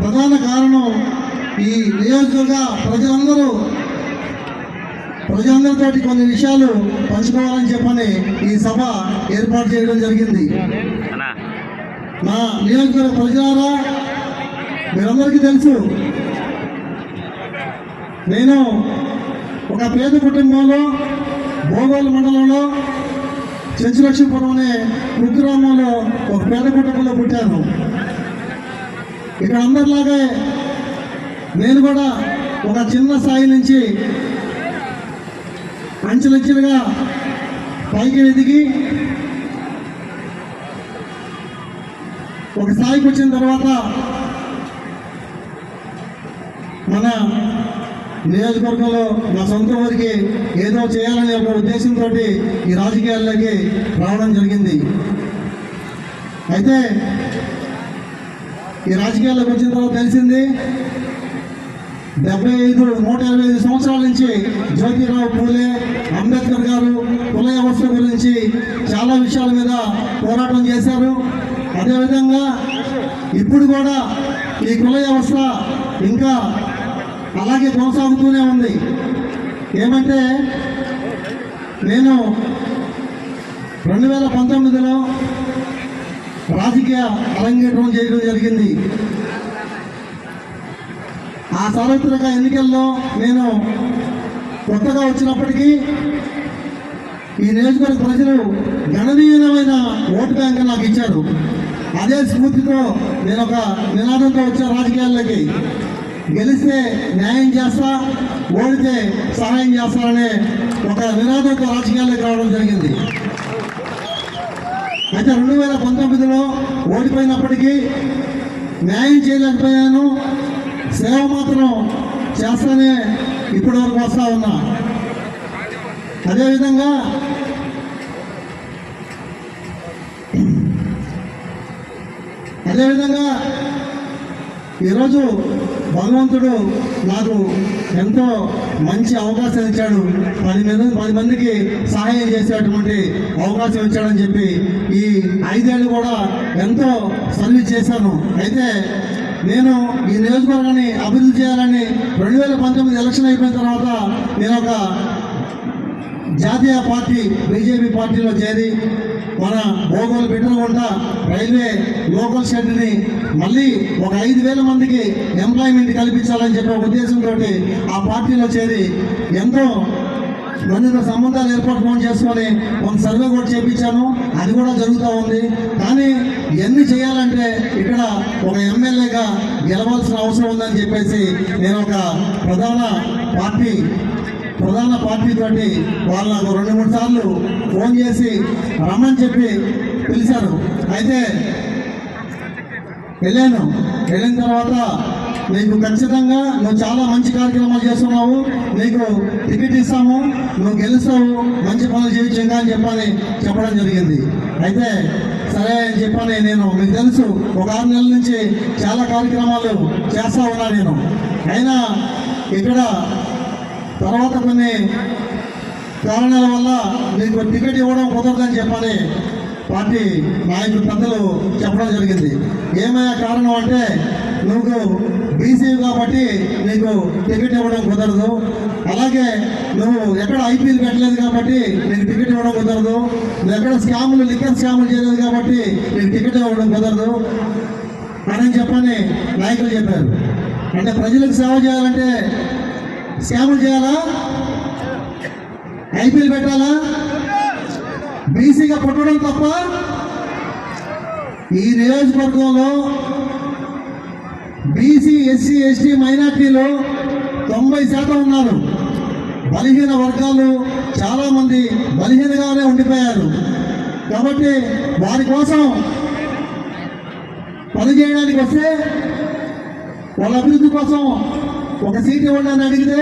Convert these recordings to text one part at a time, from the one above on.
ప్రధాన కారణం ఈ నియోజకవర్గ ప్రజలందరూ ప్రజలందరితోటి కొన్ని విషయాలు పంచుకోవాలని చెప్పని ఈ సభ ఏర్పాటు చేయడం జరిగింది. నా మా నియోజకవర్గ ప్రజలారా మీరందరికీ తెలుసు నేను ఒక పేద కుటుంబంలో భోగోలు మండలంలో చెంచులక్ష్మీపురం అనే కుగ్రామంలో ఒక పేద కుటుంబంలో పుట్టాను. ఇక్కడ అందరిలాగే నేను కూడా ఒక చిన్న స్థాయి నుంచి అంచెలంచెలుగా పైకి ఎదిగి ఒక స్థాయికి వచ్చిన తర్వాత మన నియోజకవర్గంలో మా సొంత ఊరికి ఏదో చేయాలనే ఒక ఉద్దేశంతో ఈ రాజకీయాల్లోకి రావడం జరిగింది. అయితే ఈ రాజకీయాల్లోకి వచ్చిన తర్వాత తెలిసింది డెబ్బై ఐదు నూట ఇరవై ఐదు సంవత్సరాల నుంచి జ్యోతిరావు పూలే అంబేద్కర్ గారు కుల వ్యవస్థ గురించి చాలా విషయాల మీద పోరాటం చేశారు. అదేవిధంగా ఇప్పుడు కూడా ఈ కుల వ్యవస్థ ఇంకా అలాగే కొనసాగుతూనే ఉంది. ఏమంటే నేను రెండు వేల పంతొమ్మిదిలో రాజకీయ అరంగేట్రం చేయడం జరిగింది. ఆ సార్వత్రిక ఎన్నికల్లో నేను కొత్తగా వచ్చినప్పటికీ ఈ నియోజకవర్గ ప్రజలు గణనీయమైన ఓటు బ్యాంక్ నాకు ఇచ్చారు. అదే స్ఫూర్తితో నేను ఒక నినాదంతో వచ్చా రాజకీయాల్లోకి గెలిస్తే న్యాయం చేస్తా ఓడితే సహాయం చేస్తాననే ఒక నినాదంతో రాజకీయాల్లోకి రావడం జరిగింది. అయితే రెండు వేల పంతొమ్మిదిలో ఓడిపోయినప్పటికీ న్యాయం చేయలేకపోయాను. సేవ మాత్రం చేస్తానే ఇప్పటి వరకు వస్తూ ఉన్నా. అదేవిధంగా అదేవిధంగా ఈరోజు భగవంతుడు నాకు ఎంతో మంచి అవకాశం ఇచ్చాడు. పది మంది పది మందికి సహాయం చేసేటువంటి అవకాశం ఇచ్చాడని చెప్పి ఈ ఐదేళ్ళు కూడా ఎంతో సర్వీస్ చేశాను. అయితే నేను ఈ నియోజకవర్గాన్ని అభివృద్ధి చేయాలని రెండు వేల పంతొమ్మిది ఎలక్షన్ అయిపోయిన తర్వాత నేను ఒక జాతీయ పార్టీ బీజేపీ పార్టీలో చేరి మన భోగోలు పెట్టుకుంట రైల్వే లోకల్ షెడ్ని మళ్ళీ ఒక ఐదు వేల మందికి ఎంప్లాయ్మెంట్ కల్పించాలని చెప్పి ఒక ఉద్దేశంతో ఆ పార్టీలో చేరి ఎంతో మందితో సంబంధాలు ఏర్పాటు ఫోన్ చేసుకొని కొంత సర్వే కూడా చేయించాను అది కూడా జరుగుతూ ఉంది. కానీ ఎన్ని చేయాలంటే ఇక్కడ ఒక ఎమ్మెల్యేగా గెలవాల్సిన అవసరం ఉందని చెప్పేసి నేను ఒక ప్రధాన పార్టీ ప్రధాన పార్టీ తోటి వాళ్ళు నాకు రెండు మూడు సార్లు ఫోన్ చేసి రమ్మని చెప్పి పిలిచారు. అయితే వెళ్ళాను. వెళ్ళిన తర్వాత నీకు ఖచ్చితంగా నువ్వు చాలా మంచి కార్యక్రమాలు చేస్తున్నావు. నీకు టికెట్ ఇస్తాము. నువ్వు గెలుస్తావు. మంచి పనులు చేయొచ్చు ఇంకా అని చెప్పని చెప్పడం జరిగింది. అయితే సరే అని చెప్పని నేను మీకు తెలుసు ఒక ఆరు నెలల నుంచి చాలా కార్యక్రమాలు చేస్తా ఉన్నా నేను. అయినా ఇక్కడ తర్వాత కొన్ని కారణాల వల్ల నీకు టికెట్ ఇవ్వడం కుదరదని చెప్పని పార్టీ నాయకులు పెద్దలు చెప్పడం జరిగింది. ఏమయ్యా కారణం అంటే నువ్వు బీసీ కాబట్టి నీకు టికెట్ ఇవ్వడం కుదరదు. అలాగే నువ్వు ఎక్కడ ఐపీఎల్ పెట్టలేదు కాబట్టి నీకు టికెట్ ఇవ్వడం కుదరదు. నువ్వు ఎక్కడ స్కాములు లిక్కర్ స్కాములు చేయలేదు కాబట్టి నీకు టికెట్ ఇవ్వడం కుదరదు అని చెప్పని నాయకులు చెప్పారు. అంటే ప్రజలకు సేవ చేయాలంటే సేవలు చేయాలా? ఐపీఎల్ పెట్టాలా? బీసీగా పుట్టడం తప్ప ఈ నియోజకవర్గంలో బీసీ ఎస్సీ ఎస్టీ మైనార్టీలు తొంభై శాతం ఉన్నారు. బలహీన వర్గాలు చాలామంది బలహీనగానే ఉండిపోయారు. కాబట్టి వారి కోసం పని చేయడానికి వస్తే వాళ్ళ అభివృద్ధి కోసం ఒక సీట్ ఇవ్వండి అని అడిగితే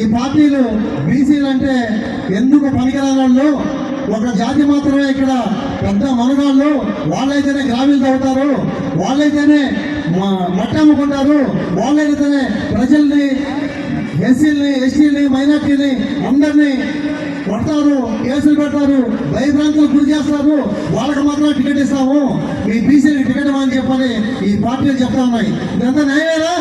ఈ పార్టీలు బీసీలు అంటే ఎందుకు పనికిరాళ్ళు ఒక జాతి మాత్రమే ఇక్కడ పెద్ద మనగాళ్ళు వాళ్ళైతేనే గ్రామీణ అవుతారు వాళ్ళైతేనే మట్టమ్ముకుంటారు వాళ్ళైతేనే ప్రజల్ని ఎస్సీల్ని ఎస్టీలని మైనార్టీని అందరినీ కొడతారు కేసులు పెడతారు భయభ్రాంతులు గురి చేస్తారు. వాళ్ళకి మాత్రం టికెట్ ఇస్తాము. మీ బీసీలకు టికెట్ ఇవ్వని చెప్పని ఈ పార్టీలు చెప్తా ఉన్నాయి. ఇదంతా న్యాయమేనా?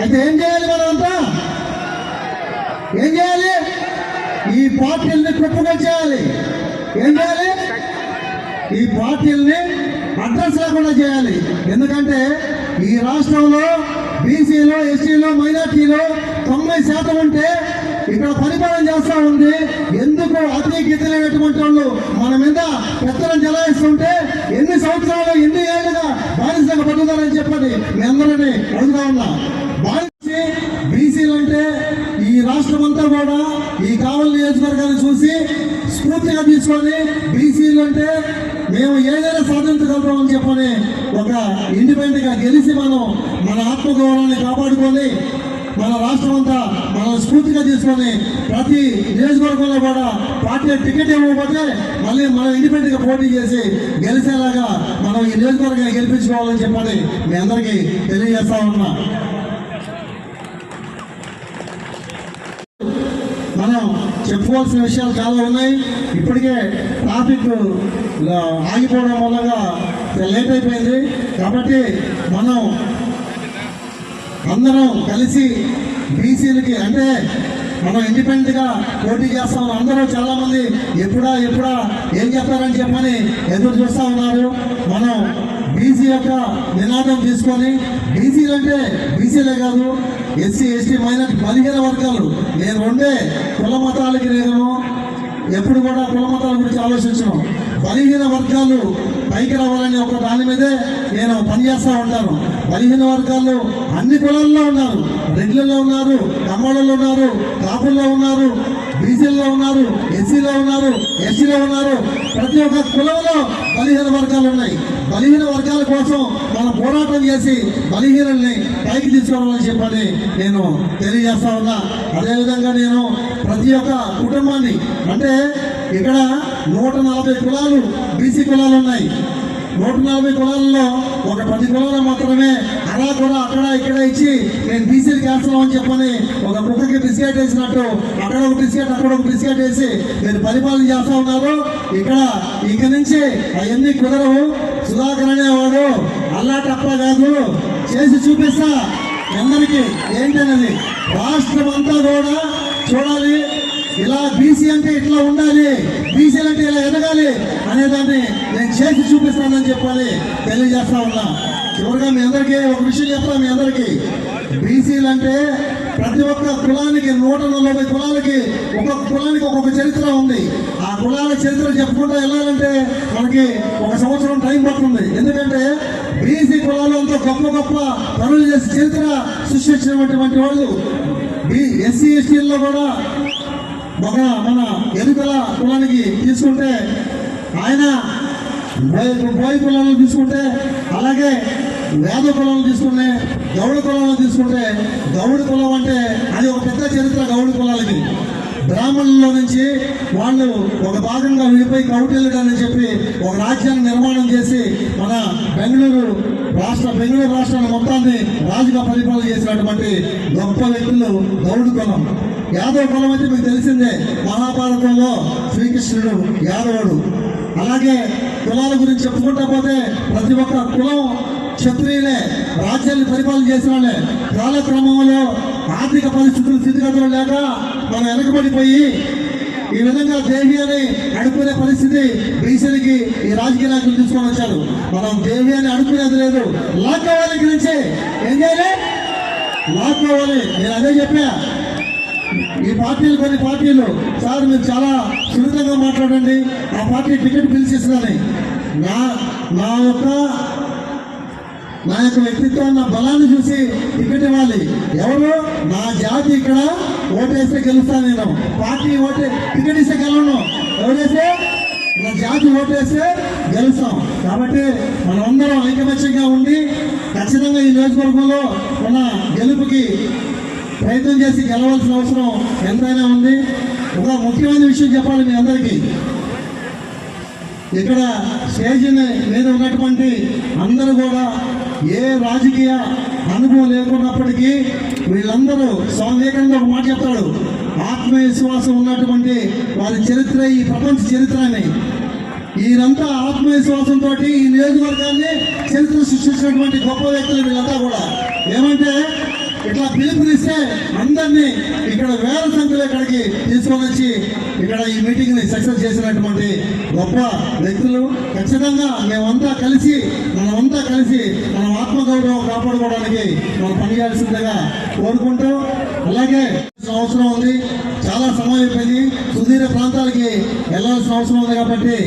అయితే ఏం చేయాలి మనం అంతా ఏం చేయాలి? ఈ పార్టీల్ని చేయాలి. ఏం చేయాలి? ఈ పార్టీల్ని అడ్రస్ లేకుండా చేయాలి. ఎందుకంటే ఈ రాష్ట్రంలో బీసీలో ఎస్సీలో మైనార్టీలో తొంభై శాతం ఉంటే ఇక్కడ పరిపాలన చేస్తా ఉంది. ఎందుకు అతి గిద్దలేనటువంటి వాళ్ళు మన మీద పెత్తనం చెలాయిస్తుంటే ఎన్ని సంవత్సరాలు ఎన్ని ఏళ్ళుగా బానిసగా పట్టుదారని చెప్పండి మీ అందరినీ అడుగుతా ఉన్నా. బానిస బీసీలు అంటే ఈ రాష్ట్రం అంతా కూడా ఈ కావలి నియోజకవర్గాన్ని చూసి స్ఫూర్తిగా తీసుకొని బీసీలు అంటే మేము ఏదైనా సాధించగలుగుతామని చెప్పని ఒక ఇండిపెండెంట్గా గెలిచి మనం మన ఆత్మగౌరవాన్ని కాపాడుకొని మన రాష్ట్రం అంతా మనం స్ఫూర్తిగా తీసుకొని ప్రతి నియోజకవర్గంలో కూడా పార్టీ టికెట్ ఇవ్వకపోతే మళ్ళీ మనం ఇండిపెండెంట్గా పోటీ చేసి గెలిచేలాగా మనం ఈ నియోజకవర్గాన్ని గెలిపించుకోవాలని చెప్పని మీ అందరికీ తెలియజేస్తా ఉన్నా. మనం చెప్పుకోవాల్సిన విషయాలు చాలా ఉన్నాయి. ఇప్పటికే ట్రాఫిక్ ఆగిపోవడం వల్లగా లేట్ అయిపోయింది. కాబట్టి మనం అందరం కలిసి బీసీలకి అంటే మనం ఇండిపెండెంట్గా పోటీ చేస్తాం అందరూ చాలామంది ఎప్పుడా ఎప్పుడా ఏం చెప్తారని చెప్పని ఎదురు చూస్తా ఉన్నారు. మనం బీసీ యొక్క నినాదం తీసుకొని బీసీలు అంటే బీసీలే కాదు ఎస్సీ ఎస్టీ మైనార్టీ పదిహేన వర్గాలు. నేను ఉండే కుల మతాలకి నేను ఎప్పుడు కూడా కులమతాల గురించి ఆలోచించడం బలహీన వర్గాలు పైకి రావాలనే ఒక దాని మీదే నేను పనిచేస్తూ ఉంటాను. బలహీన వర్గాలు అన్ని కులాల్లో ఉన్నారు. రెడ్లలో ఉన్నారు కమ్మలలో ఉన్నారు కాపుల్లో ఉన్నారు. బీసీలో ఉన్నారు ఎస్సీలో ఉన్నారు ఎస్సీలో ఉన్నారు. ప్రతి ఒక్క కులంలో బలహీన వర్గాలు ఉన్నాయి. బలహీన వర్గాల కోసం మనం పోరాటం చేసి బలహీనల్ని పైకి తీసుకోవాలని చెప్పని నేను తెలియజేస్తా ఉన్నా. అదేవిధంగా నేను ప్రతి ఒక్క కుటుంబాన్ని అంటే ఇక్కడ నూట నలభై కులాలు బీసీ కులాలు ఉన్నాయి. నూట నలభై కులాలలో ఒక పది కులాలు మాత్రమే అలా కూడా అక్కడ ఇక్కడ ఇచ్చి నేను బీసీలు వేస్తున్నాం అని చెప్పని ఒక కుక్కకి బిస్కెట్ వేసినట్టు అక్కడ ఒక బిస్కెట్ అక్కడ ఒక బిస్కెట్ వేసి మీరు పరిపాలన చేస్తా ఉన్నారు. ఇక్కడ ఇక నుంచి అవన్నీ కుదరవు. సుధాకర్ అనేవాడు అల్లా తప్ప కాదు. చేసి చూపిస్తా. అందరికీ ఏంటనేది? రాష్ట్రం అంతా కూడా చూడాలి. ఇలా బీసీ అంటే ఇట్లా ఉండాలి బీసీలు అంటే ఇలా ఎదగాలి అనేదాన్ని నేను చేసి చూపిస్తానని చెప్పాలి తెలియజేస్తా ఉన్నా. చివరిగా మీ అందరికీ ఒక విషయం చెప్తా మీ అందరికీ. బీసీలు అంటే ప్రతి ఒక్క కులానికి నూట నలభై కులాలకి ఒక్కొక్క కులానికి ఒక్కొక్క చరిత్ర ఉంది. ఆ కులాల చరిత్ర చెప్పుకుంటూ వెళ్ళాలంటే మనకి ఒక సంవత్సరం టైం పడుతుంది. ఎందుకంటే బీసీ కులాలు అంతా గొప్ప గొప్ప పనులు చేసి చరిత్ర సృష్టించినటువంటి వాళ్ళు. ఎస్సీ ఎస్టీల్లో కూడా మన మన ఎరుకల కులానికి తీసుకుంటే ఆయన బోయి బోయ కులాలను తీసుకుంటే అలాగే వేద కులాలను తీసుకుంటే గౌడ కులాలను తీసుకుంటే గౌడ కులం అంటే అది ఒక పెద్ద చరిత్ర గౌడ కులాలకి. బ్రాహ్మణుల్లో నుంచి వాళ్ళు ఒక భాగంగా విడిపోయి కౌటిల్యుడని చెప్పి ఒక రాజ్యాన్ని నిర్మాణం చేసి మన బెంగళూరు రాష్ట్ర బెంగళూరు రాష్ట్రాన్ని మొత్తాన్ని రాజుగా పరిపాలన చేసినటువంటి గొప్ప వ్యక్తులు గౌడు కులం. యాదవ కులం అయితే మీకు తెలిసిందే మహాభారతంలో శ్రీకృష్ణుడు యాదవుడు. అలాగే కులాల గురించి చెప్పుకుంటా పోతే ప్రతి ఒక్క కులం క్షత్రియులే రాజ్యాన్ని పరిపాలన చేసిన వాళ్ళే కాలక్రమంలో ఆర్థిక పరిస్థితులు స్థితిగతులు లేక మనం వెనకబడిపోయి ఈ విధంగా దేవి అని అడుకునే పరిస్థితి బీసీలకి ఈ రాజకీయ నాయకులు తీసుకొని వచ్చారు. మనం దేవి అని అడుకునేది లేదు. లాక్కోవాలి గురించి ఏం చేయాలి? లాక్కోవాలి. నేను అదే చెప్పా. ఈ పార్టీలు కొన్ని పార్టీలు. సార్ మీరు చాలా సున్నితంగా మాట్లాడండి. ఆ పార్టీ టికెట్ పిలిచేసిందని నా నా యొక్క నా యొక్క వ్యక్తిత్వం నా బలాన్ని చూసి టికెట్ ఇవ్వాలి. ఎవరు? నా జాతి ఇక్కడ ఓటేస్తే గెలుస్తాను నేను. పార్టీ ఓటే టికెట్ ఇస్తే గెలవను. ఎవరేస్తే? నా జాతి ఓటేస్తే గెలుస్తాం. కాబట్టి మనమందరం ఐకమత్యంగా ఉండి ఖచ్చితంగా ఈ నియోజకవర్గంలో మన గెలుపుకి ప్రయత్నం చేసి గెలవాల్సిన అవసరం ఎంతైనా ఉంది. ఒక ముఖ్యమైన విషయం చెప్పాలి మీ అందరికీ. ఇక్కడ స్టేజీని మీద ఉన్నటువంటి అందరూ కూడా ఏ రాజకీయ అనుభవం లేకున్నప్పటికీ వీళ్ళందరూ స్వామి ఒక మాట చెప్తాడు. ఆత్మవిశ్వాసం ఉన్నటువంటి వారి చరిత్ర ఈ ప్రపంచ చరిత్ర అని వీరంతా ఆత్మవిశ్వాసంతో ఈ నియోజకవర్గాన్ని చరిత్ర సృష్టించినటువంటి గొప్ప వ్యక్తులు వీళ్ళంతా కూడా. ఏమంటే ఇట్లా పిలుపునిస్తే అందరినీ ఇక్కడ వేల సంఖ్యలో ఇక్కడికి తీసుకొని వచ్చి ఇక్కడ ఈ మీటింగ్ని సక్సెస్ చేసినటువంటి గొప్ప వ్యక్తులు. ఖచ్చితంగా మేమంతా కలిసి మనమంతా కలిసి మన ఆత్మగౌరవం కాపాడుకోవడానికి మనం పనిచేయాల్సిందిగా కోరుకుంటూ అలాగే అవసరం ఉంది. చాలా సమయం అయిపోయింది. సుదీర్ఘ ప్రాంతాలకి వెళ్ళాల్సిన అవసరం ఉంది కాబట్టి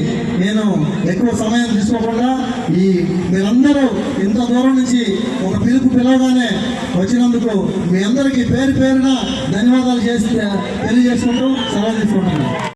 నేను ఎక్కువ సమయం తీసుకోకుండా ఈ మీరందరూ ఇంత దూరం నుంచి ఒక పిలుపు పిలవగానే వచ్చినందుకు మీ అందరికీ పేరు పేరున ధన్యవాదాలు చేసి తెలియజేసుకుంటూ సెలవు తీసుకుంటున్నాను.